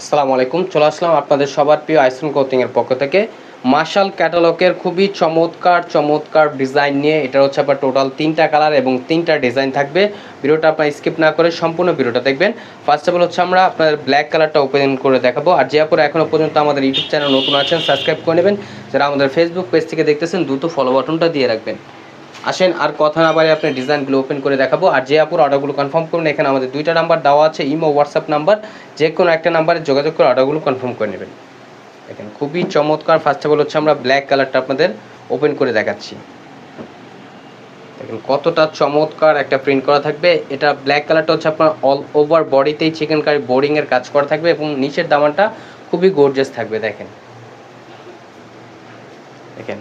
আসসালামু আলাইকুম, চলে আসলাম আপনাদের সবার প্রিয় আইসন কোচিং এর পক্ষ থেকে। মার্শাল ক্যাটালগের খুবই চমৎকার চমৎকার ডিজাইন নিয়ে এটা হচ্ছে আপনার টোটাল তিনটা কালার এবং তিনটা ডিজাইন থাকবে। ভিডিওটা আপনার স্কিপ না করে সম্পূর্ণ ভিডিওটা দেখবেন। ফার্স্ট অফ অল হচ্ছে আমরা আপনাদের ব্ল্যাক কালারটা ওপেন করে দেখাবো। আর যে আপনারা এখনও পর্যন্ত আমাদের ইউটিউব চ্যানেল নতুন আছেন সাবস্ক্রাইব করে নেবেন। যারা আমাদের ফেসবুক পেজ থেকে দেখতেছেন, দ্রুত ফলো বাটনটা দিয়ে রাখবেন। আসেন, আর কথা না বাড়ি আপনি ডিজাইনগুলো ওপেন করে দেখাবো। আর যে আপুর অর্ডারগুলো কনফার্ম করুন, এখানে আমাদের দুইটা নাম্বার দেওয়া আছে ইমো হোয়াটসঅ্যাপ নাম্বার যে কোনো একটা নাম্বারে যোগাযোগ করে অর্ডারগুলো কনফার্ম করে নেবেন। দেখেন, খুবই চমৎকার। ফার্স্ট অফ অল হচ্ছে আমরা ব্ল্যাক কালারটা আপনাদের ওপেন করে দেখাচ্ছি। দেখেন, কতটা চমৎকার একটা প্রিন্ট করা থাকবে। এটা ব্ল্যাক কালারটা হচ্ছে আপনার অল ওভার বডিতেই চিকেন কারি বোর্ডিংয়ের কাজ করা থাকবে এবং নিচের দামানটা খুবই গর্জিয়াস থাকবে, দেখেন। দেখেন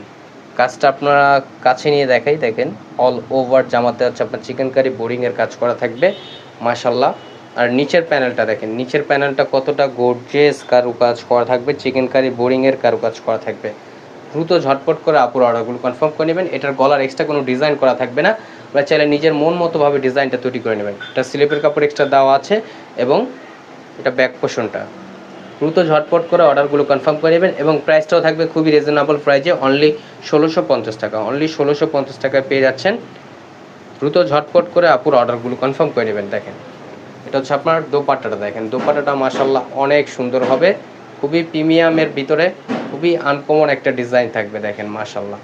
কাজটা আপনারা কাছে নিয়ে দেখাই, দেখেন অল ওভার জামাতে হচ্ছে আপনার চিকেন কারি বোরিংয়ের কাজ করা থাকবে মাশাল্লাহ আর নিচের প্যানেলটা দেখেন, নিচের প্যানেলটা কতটা গোর্জেস কারুকাজ করা থাকবে চিকেন কারি বোরিংয়ের কারুকাজ করা থাকবে। দ্রুত ঝটপট করে আপুর অর্ডারগুলো কনফার্ম করে নেবেন, এটার গলার এক্সট্রা কোনো ডিজাইন করা থাকবে না। বা চাইলে নিজের মন মতোভাবে ডিজাইনটা তৈরি করে নেবেন। এটা স্লিপের কাপড় এক্সট্রা দেওয়া আছে এবং এটা ব্যাক পোষণটা দ্রুত ঝটপট করে অর্ডারগুলো কনফার্ম করে নেবেন এবং প্রাইসটাও থাকবে খুবই রিজনেবল প্রাইসে অনলি ষোলোশো পঞ্চাশ টাকা অনলি ষোলোশো পঞ্চাশ টাকায় পেয়ে যাচ্ছেন। দ্রুত ঝটপট করে আপুর অর্ডারগুলো কনফার্ম করে নেবেন, দেখেন। এটা হচ্ছে আপনার দোপাট্টাটা, দেখেন। দোপাট্টাটা মাসাল্লাহ অনেক সুন্দর হবে, খুবই প্রিমিয়ামের ভিতরে, খুবই আনকমন একটা ডিজাইন থাকবে, দেখেন মাসাল্লাহ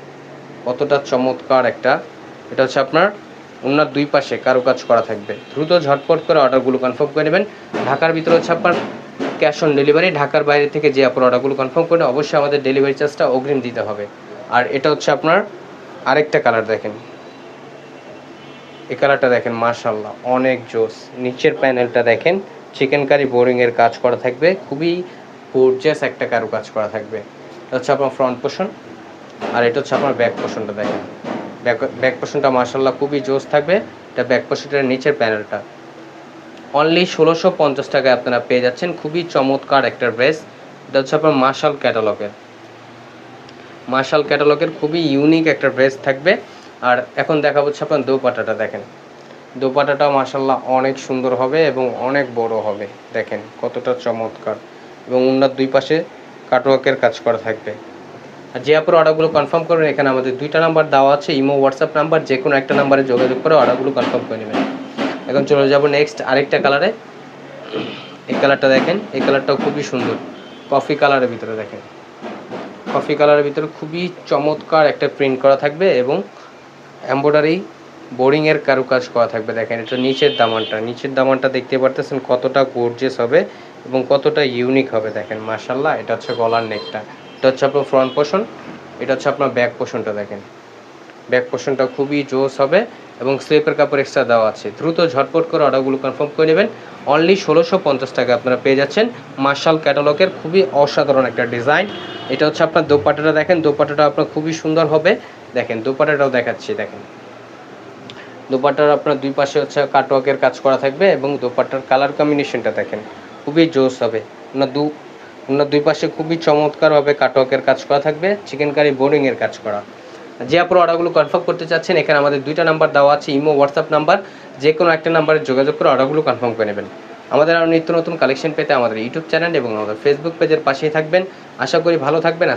কতটা চমৎকার একটা। এটা হচ্ছে আপনার ওনার দুই পাশে কারুকাজ করা থাকবে। দ্রুত ঝটপট করে অর্ডারগুলো কনফার্ম করে নেবেন। ঢাকার ভিতরে হচ্ছে আপনার ক্যাশ অন ডেলিভারি, ঢাকার বাইরে থেকে যে আপনার অর্ডারগুলো কনফার্ম করে অবশ্যই আমাদের ডেলিভারি চার্জটা অগ্রিম দিতে হবে। আর এটা হচ্ছে আপনার আরেকটা কালার দেখেন। এই কালারটা দেখেন মার্শাল্লাহ অনেক জোস। নিচের প্যানেলটা দেখেন, চিকেন কারি বোরিংয়ের কাজ করা থাকবে, খুবই গর্জিয়াস একটা কারু কাজ করা থাকবে। এটা হচ্ছে আপনার ফ্রন্ট পোর্শন আর এটা হচ্ছে আপনার ব্যাক পোর্শনটা দেখেন। ব্যাক ব্যাক মার্শাল্লাহ খুবই জোস থাকবে, এটা ব্যাক পোর্শনটার নিচের প্যানেলটা। অনলি ষোলোশো পঞ্চাশ টাকায় আপনারা পেয়ে যাচ্ছেন। খুবই চমৎকার একটা ড্রেস। এটা হচ্ছে আপনার মার্শাল ক্যাটালগের মার্শাল ক্যাটালগের খুবই ইউনিক একটা ড্রেস থাকবে। আর এখন দেখা হচ্ছে আপনার দোপাটাটা দেখেন। দোপাটাটাও মার্শাল্লাহ অনেক সুন্দর হবে এবং অনেক বড় হবে। দেখেন কতটা চমৎকার। এবং উন্নার দুই পাশে কাটওয়ার্কের কাজ করা থাকবে। আর যে আপনার অর্ডারগুলো কনফার্ম করবেন এখানে আমাদের দুইটা নাম্বার দেওয়া আছে। ইমো হোয়াটসঅ্যাপ নাম্বার যে কোনো একটা নাম্বারে যোগাযোগ করে অর্ডারগুলো কনফার্ম করে নেবেন। এখন চলে যাব নেক্সট আরেকটা কালারে এই কালারটা দেখেন, এই কালারটাও খুবই সুন্দর। কফি কালারের ভিতরে দেখেন। কফি কালারের ভিতরে খুবই চমৎকার একটা প্রিন্ট করা থাকবে এবং এম্ব্রয়ডারি বোরিংয়ের কারুকাজ করা থাকবে। দেখেন, এটা নিচের দামানটা। নিচের দামানটা দেখতে পারতেছেন কতটা গর্জিয়াস হবে এবং কতটা ইউনিক হবে। দেখেন মার্শাল্লাহ এটা হচ্ছে গলার নেকটা এটা হচ্ছে আপনার ফ্রন্ট পোর্শন এটা হচ্ছে আপনার ব্যাক পোর্শনটা দেখেন। ব্যাক পোর্শনটা খুবই জোস হবে। এবং স্লিপের কাপড় এক্সট্রা দেওয়া আছে। দ্রুত ঝটপট করে অর্ডারগুলো কনফার্ম করে নেবেন। অনলি ষোলোশো পঞ্চাশ টাকা আপনারা পেয়ে যাচ্ছেন মার্শাল ক্যাটালগের খুবই অসাধারণ একটা ডিজাইন এটা হচ্ছে আপনার দোপাটাটা দেখেন দোপাটাটা আপনার খুবই সুন্দর হবে। দেখেন দোপাটাটাও দেখাচ্ছি, দেখেন। দোপাটার আপনার দুই পাশে হচ্ছে কাটওয়ার্কের কাজ করা থাকবে এবং দোপাটার কালার কম্বিনেশনটা দেখেন, খুবই জোস হবে। ওনার দু ওনার দুই পাশে খুবই চমৎকারভাবে কাটওয়ার্কের কাজ করা থাকবে চিকেন কারি বোরিংয়ের কাজ করা। যে আপনার অর্ডারগুলো কনফার্ম করতে চাচ্ছেন, এখানে আমাদের দুইটা নাম্বার দেওয়া আছে, ইমো হোয়াটসঅ্যাপ নাম্বার যে কোনো একটা নাম্বারে যোগাযোগ করে অর্ডারগুলো কনফার্ম করে নেবেন। আমাদের আরও নিত্য নতুন কালেকশন পেতে আমাদের ইউটিউব চ্যানেল এবং আমাদের ফেসবুক পেজের পাশেই থাকবেন। আশা করি ভালো থাকবেন